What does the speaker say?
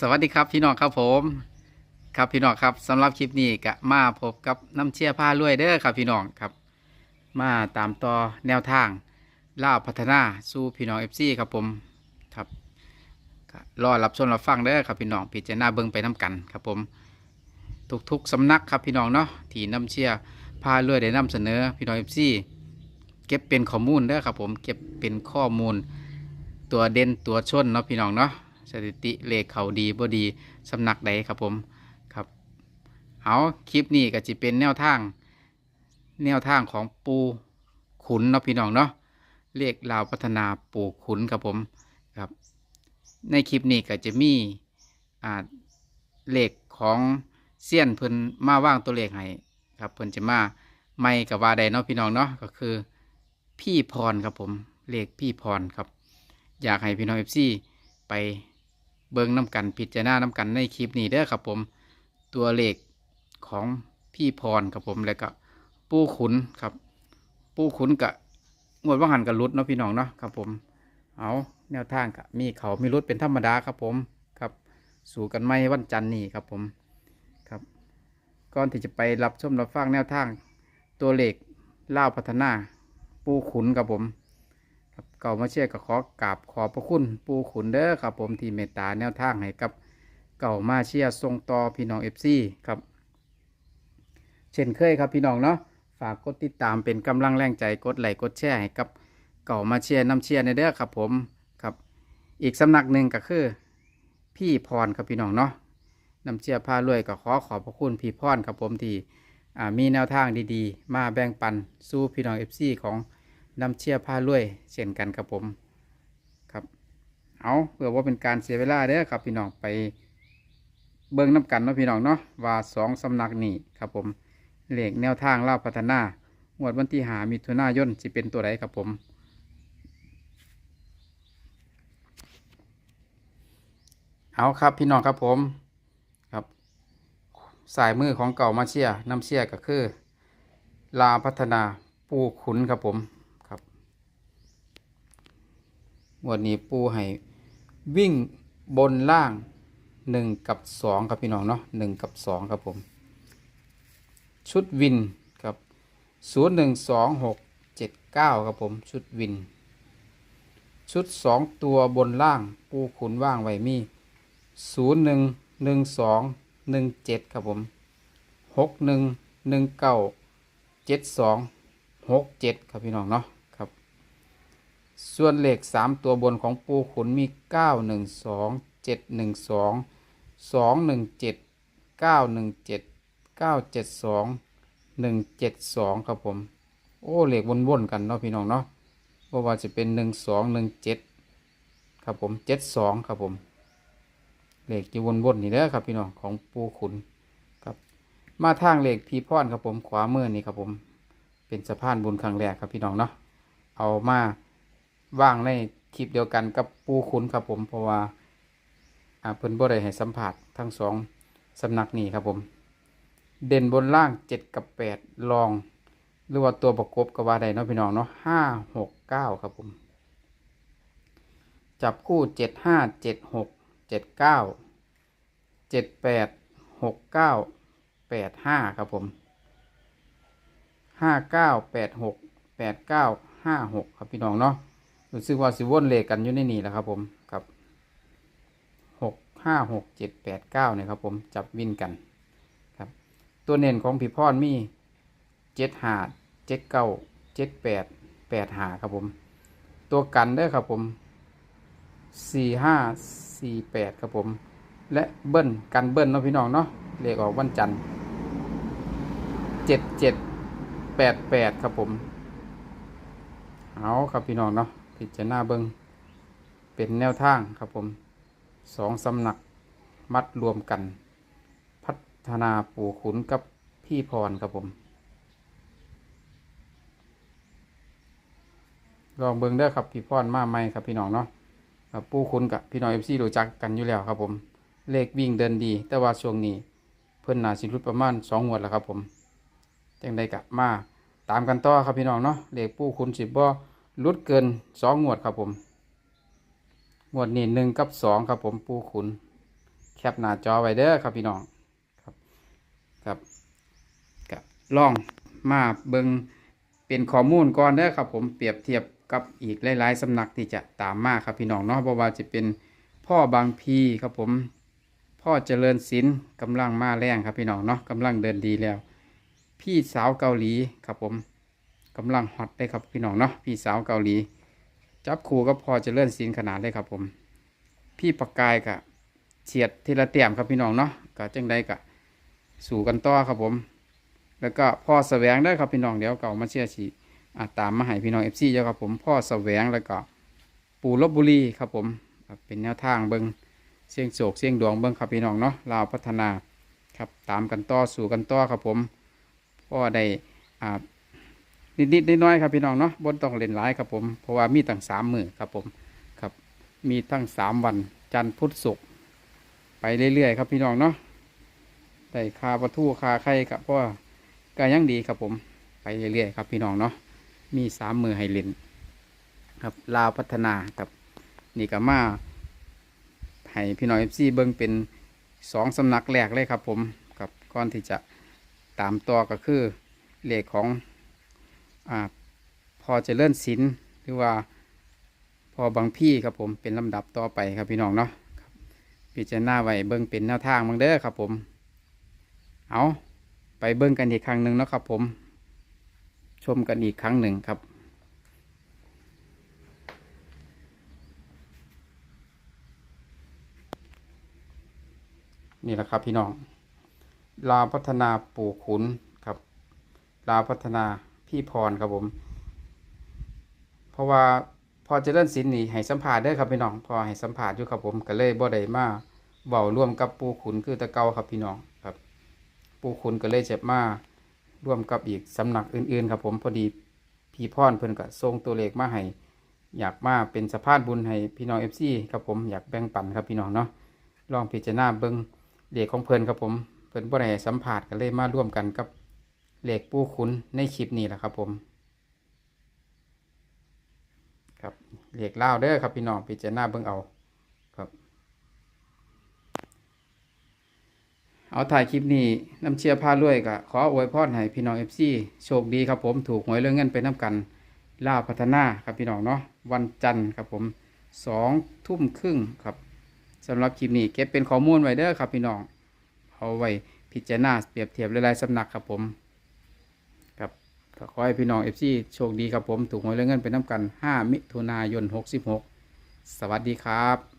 สวัสดีครับพี่น้องครับผม ครับพี่น้องครับสำหรับคลิปนี้ก็มาพบกับน้ำเชี่ยผ้ารวยเด้อครับพี่น้องครับ มาตามต่อแนวทางล่าพัฒนาสู่พี่น้องเอฟซีครับผมครับรอรับชมรับฟังเด้อครับพี่น้องพิจารณาเบิ่งไปน้กันครับผมทุกๆสำนักครับพี่น้องเนาะที่น้ำเชี่ยผ้ารวยได้นำเสนอพี่น้องเอฟซีเก็บเป็นข้อมูลเด้อครับผมเก็บเป็นข้อมูลตัวเด่นตัวชนเนาะพี่น้องเนาะ สถิติเลขเขาดีบ่ดีสำนักใดครับผมครับเอาคลิปนี้ก็จะเป็นแนวทาง แนวทางของปูขุนเนาะพี่น้องเนาะเลขลาวพัฒนาปูขุนครับผมครับ ในคลิปนี้ก็จะมีอ่าเลขของเซียนเพิ่นมาว่างตัวเลขให้ครับเพิ่นจะมาไม่กับว่าใดเนาะพี่น้องเนาะก็คือพี่พรครับผมเลขพี่พรครับ อยากให้พี่น้องเอฟซีไป เบิ่งน้ำกันพิจารณาน้ำกันในคลิปนี้เด้อครับผมตัวเลขของพี่พรครับผมแล้วก็ปู้ขุนครับ ปู้ขุนกะงวดว่างหันกับรุดเนาะพี่น้องเนาะครับผมเอาแนวทางกะมีเขามีรุดเป็นธรรมดาครับผมครับ สู่กันไม่วันจันทร์นี่ครับผมครับก่อนที่จะไปรับชมรับฟังแนวทางตัวเลขเล่าพัฒนาปูขุนครับผม เก่ามาเชื่อก็ขอกราบขอบพระคุณปูขุนเด้อครับผมที่เมตตาแนวทางให้กับเก่ามาเชียร์ทรงต่อพี่น้องเอฟซีครับ เช่นเคยครับพี่น้องเนาะฝากกดติดตามเป็นกำลังแรงใจกดไลค์กดแชร์ให้กับเก่ามาเชียร์น้ำเชียร์ในเด้อครับผมครับ อีกสำนักหนึ่งก็คือ พี่พรครับพี่น้องเนาะน้ำเชียร์พารวยก็ขอขอบพระคุณพี่พรครับผมที่มีแนวทางดีๆ มาแบ่งปันสู้พี่น้องเอฟซีของ นำเชียร์ผ้ารวยเช่นกันครับผมครับเอาเพื่อว่าเป็นการเสียเวลาเด้อครับพี่น้องไปเบิ่งน้ำกันเนาะพี่น้องเนาะว่าสองสำนักนี้ครับผมเหลขแนวทางเล่าพัฒนางวดวันที่หามิถุนายนจะเป็นตัวไหนครับผม เอาครับพี่น้องครับผมครับสายมือของเก่ามาเชียร์น้ำเชียร์ก็คือ ลาพัฒนาปูขุนครับผมครับ วันนี้ปูให้วิ่งบนล่างหนึ่งกับสองครับพี่น้องเนาะหนึ่งกับสองครับผม ชุดวินครับศูนย์หนึ่งสองหกเจ็ดเก้าครับผมชุดวิน ชุดสองตัวบนล่างปูขุนว่างไว้มีศูนย์หนึ่งหนึ่งสองหนึ่งเจ็ดครับผมหกหนึ่งหนึ่งเก้าเจ็ดสองหกเจ็ดครับพี่น้องเนาะ ส่วนเลขสามตัวบนของปูขุนมีเก้าหนึ่งสองเจ็ดหนึ่งสองสองหนึ่งเจ็ดเก้าหนึ่งเจ็ดเก้าเจ็ดสองหนึ่งเจ็ดสองครับผม โอ้เลขวนๆกันเนาะพี่น้องเนาะว่าว่าจะเป็นหนึ่งสองหนึ่งเจ็ดครับผมเจ็ดสองครับผม เลขจะวนๆนี่เด้อครับพี่น้องของปูขุนครับ มาทางเลขพีพรครับผมขวามือนี่ครับผม เป็นสะพานบุญครั้งแรกครับพี่น้องเนาะเอามา ว่างในคลิปเดียวกันกับปูขุนครับผมเพราะว่าอ่าเพิ่นบ่ได้ให้สัมผัสทั้งสองสำนักนี้ครับผม เด่นบนล่างเจ็ดกับแปดลอง หรือว่าตัวประกบก็ว่าได้เนาะพี่น้องเนาะห้าหกเก้าครับผม จับคู่เจ็ดห้าเจ็ดหกเจ็ดเก้าเจ็ดแปดหกเก้าแปดห้าครับผมห้าเก้าแปดหกแปดเก้าห้าหกครับพี่น้องเนาะ รู้สึกว่าสิวนเลขกันอยู่ในนี่แหละครับ ผมครับหกห้าหกเจ็ดแปดเก้าเนี่ยครับ ผมจับวินกันครับ ตัวเน่นของผีพรมีเจ็ดหาเจ็ดเก้าเจ็ดแปดแปดหาครับผม ตัวกันเด้ครับผมสี่ห้าสี่แปดครับผม และเบิ้ลกันเบิ้ลเนาะพี่น้องเนาะเลขออกวันจันทร์เจ็ดเจ็ดแปดแปดครับผม เอาครับพี่น้องเนาะ พิจารณาเบิงเป็นแนวทางครับผมสองสำนักมัดรวมกัน พัฒนาปู่ขุนกับพี่พรครับผม ลองเบิงเด้อครับพี่พรมาใหมครับพี่น้องเนาะปู่ขุนกับพี่น้องเอฟซีรู้จักกันอยู่แล้วครับผม เลขวิ่งเดินดี แต่ว่าช่วงนี้เพิ่นนาสิรุดประมาณสองงวแล้วครับผมจังใดกะมาตามกันต่อครับพี่น้องเนาะเลขปูคุณสิบบ่ รุดเกินสองงวดครับผม งวดนี้หนึ่งกับสองครับผมปูคุณแคปหน้าจอไว้เด้อครับพี่น้องครับครับก็ลองมาเบิงเป็นข้อมูลก่อนเด้อครับผมเปรียบเทียบกับอีกหลาย ๆสำนักที่จะตามมาครับพี่น้องเนาะเพราะว่าจะเป็นพ่อบางพีครับผมพ่อเจริญศิลป์กำลังมาแรงครับพี่น้องเนาะกำลังเดินดีแล้ว พี่สาวเกาหลีครับผม กำลังฮอตได้ครับพี่น้องเนาะพี่สาวเกาหลี จับคู่ก็พอจะเจริญศิลป์ขนาดเลยครับผม พี่ปากกายกะเฉียดทีละเตี่ยมครับพี่น้องเนาะก็จังใดกะสู่กันต่อครับผม แล้วก็พ่อแสวงได้ครับพี่น้องเดี๋ยวเก่ามาเชื่อชีอาตามมาให้พี่น้องเอฟซีเยอะครับผมพ่อแสวงแล้วก็ปู่ลบบุรีครับผมเป็นแนวทางเบิงเสียงโศกเสียงดวงเบิงครับพี่น้องเนาะลาวพัฒนาครับตามกันต่อสู่กันต่อครับผมพ่อได้อ่า นิดๆน้อยๆครับพี่น้องเนาะบนต้องเล่นหลายครับผม เพราะว่ามีตั้งสามมือครับผมครับ มีทั้งสามวันจันทร์พุธศุกร์ไปเรื่อยๆครับพี่น้องเนาะได้คาประทูคาไข่กับเพราะว่าก็ยังดีครับผมไปเรื่อยๆครับพี่น้องเนาะมีสามมือให้เล่นครับลาวพัฒนากับนี่ก็มาให้พี่น้องเอฟซีเบิ้งเป็นสองสำนักแรกเลยครับผมกับก่อนที่จะตามต่อก็คือเลขของ อ่าพอจะเลื่อนศิลหรือว่าพอบางพี่ครับผมเป็นลำดับต่อไปครับพี่น้องเนาะครับพิจารณาไว้เบิ้งเป็นแนวทางบางเด้อครับผม เอาไปเบิ้งกันอีกครั้งหนึ่งเนาะครับผม ชมกันอีกครั้งหนึ่งครับนี่แหละครับพี่น้อง ลาพัฒนาปู่ขุนครับ ลาพัฒนา พี่พรครับผม เพราะว่าพอเจะเล่นสินนี่ให้สัมผัสได้ครับพี่น้อง พอให้สัมผัสอยู่ครับผมก็เลยบ่ได้มาเบาร่วมกับปูขุนคือตะเกาครับพี่น้องครับ ปูขุนก็เลยเจ็บมาร่วมกับอีกสำนักอื่นๆ ครับผมพอดีพี่พรเพิ่นก็ส่งตัวเลขมาให้อยากมาเป็นสะพานบุญให้พี่น้องเอฟซีครับผมอยากแบ่งปันครับพี่น้องเนาะลองพิจารณาเบิ่งเลขของเพิ่นครับผมเพิ่นบ่ได้ให้สัมผัสก็เลยมาร่วมกันกับ เหลขปูขุนในคลิปนี้แหละครับผมครับเรียกเล่าเด้อครับพี่น้องพิจารณาเบิ่งเอาครับ เอาถ่ายคลิปนี้น้ำเชียร์พาลุยก็ขออวยพรให้พี่น้องเอฟซีโชคดีครับผมถูกหวยเรื่องเงินไปน้ำกันล่าพัฒนาครับพี่น้องเนาะวันจันทร์ครับผมสองทุ่มครึ่งครับสำหรับคลิปนี้เก็บเป็นข้อมูลไว้เด้อครับพี่น้องเอาไว้พิจารณาเปรียบเทียบหลายๆสำนักครับผม ก็ขอให้พี่น้องเอฟซีโชคดีครับผม ถูกหวยเรื่องเงินเป็นน้ำกัน 5 มิถุนายน 66 สวัสดีครับ